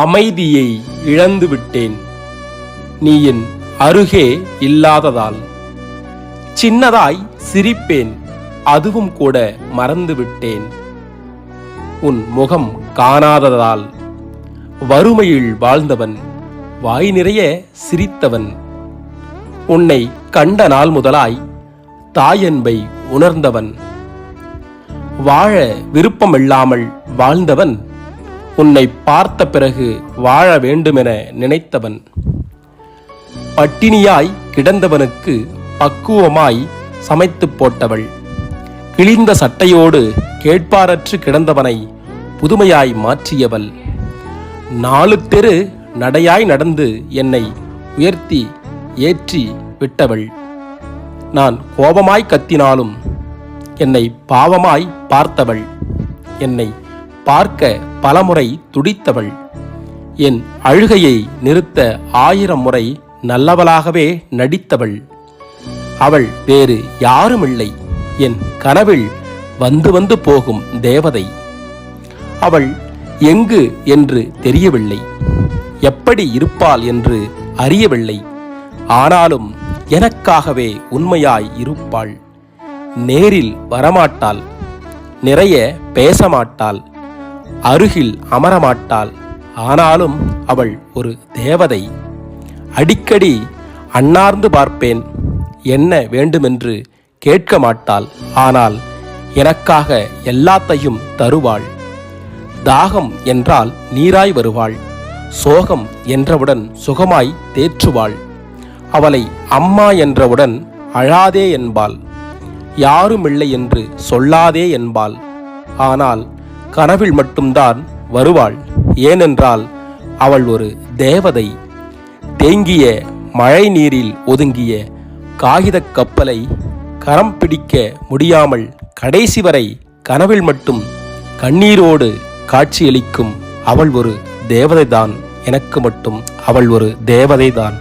அமைதியை இழந்து விட்டேன். நீ என் அருகே இல்லாததால். சின்னதாய் சிரிப்பேன் அதுவும் கூட மறந்து விட்டேன். உன் முகம் காணாததால். வறுமையில் வாழ்ந்தவன் வாய் நிறைய சிரித்தவன். உன்னை கண்ட நாள் முதலாய் தாயன்பை உணர்ந்தவன். வாழ விருப்பமில்லாமல் வாழ்ந்தவன் உன்னை பார்த்த பிறகு வாழ வேண்டுமென நினைத்தவன். பட்டினியாய் கிடந்தவனுக்கு பக்குவமாய் சமைத்துப் போட்டவள். கிழிந்த சட்டையோடு கேட்பாரற்று கிடந்தவனை புதுமையாய் மாற்றியவள். நாலு தெரு நடையாய் நடந்து என்னை உயர்த்தி ஏற்றி விட்டவள். நான் கோபமாய் கத்தினாலும் என்னை பாவமாய் பார்த்தவள். என்னை பார்க்க பலமுறை துடித்தவள். என் அழுகையை நிறுத்த ஆயிரம் முறை நல்லவளாகவே நடித்தவள். அவள் வேறு யாருமில்லை. என் கனவில் வந்து வந்து போகும் தேவதை. அவள் எங்கு என்று தெரியவில்லை. எப்படி இருப்பாள் என்று அறியவில்லை. ஆனாலும் எனக்காகவே உண்மையாய் இருப்பாள். நேரில் வரமாட்டாள். நிறைய பேசமாட்டாள். அருகில் அமரமாட்டாள். ஆனாலும் அவள் ஒரு தேவதை. அடிக்கடி அண்ணார்ந்து பார்ப்பேன். என்ன வேண்டுமென்று கேட்க மாட்டாள். ஆனால் எனக்காக எல்லாத்தையும் தருவாள். தாகம் என்றால் நீராய் வருவாள். சோகம் என்றவுடன் சுகமாய் தேற்றுவாள். அவளை அம்மா என்றவுடன் அழாதே என்பாள். யாருமில்லை என்று சொல்லாதே என்பாள். ஆனால் கனவில் மட்டும்தான் வருவாள். ஏனென்றால் அவள் ஒரு தேவதை. தேங்கிய மழை நீரில் ஒதுங்கிய காகிதக் கப்பலை கரம் பிடிக்க முடியாமல் கடைசி வரை கனவில் மட்டும் கண்ணீரோடு காட்சியளிக்கும் அவள் ஒரு தேவதைதான். எனக்கு மட்டும் அவள் ஒரு தேவதைதான்.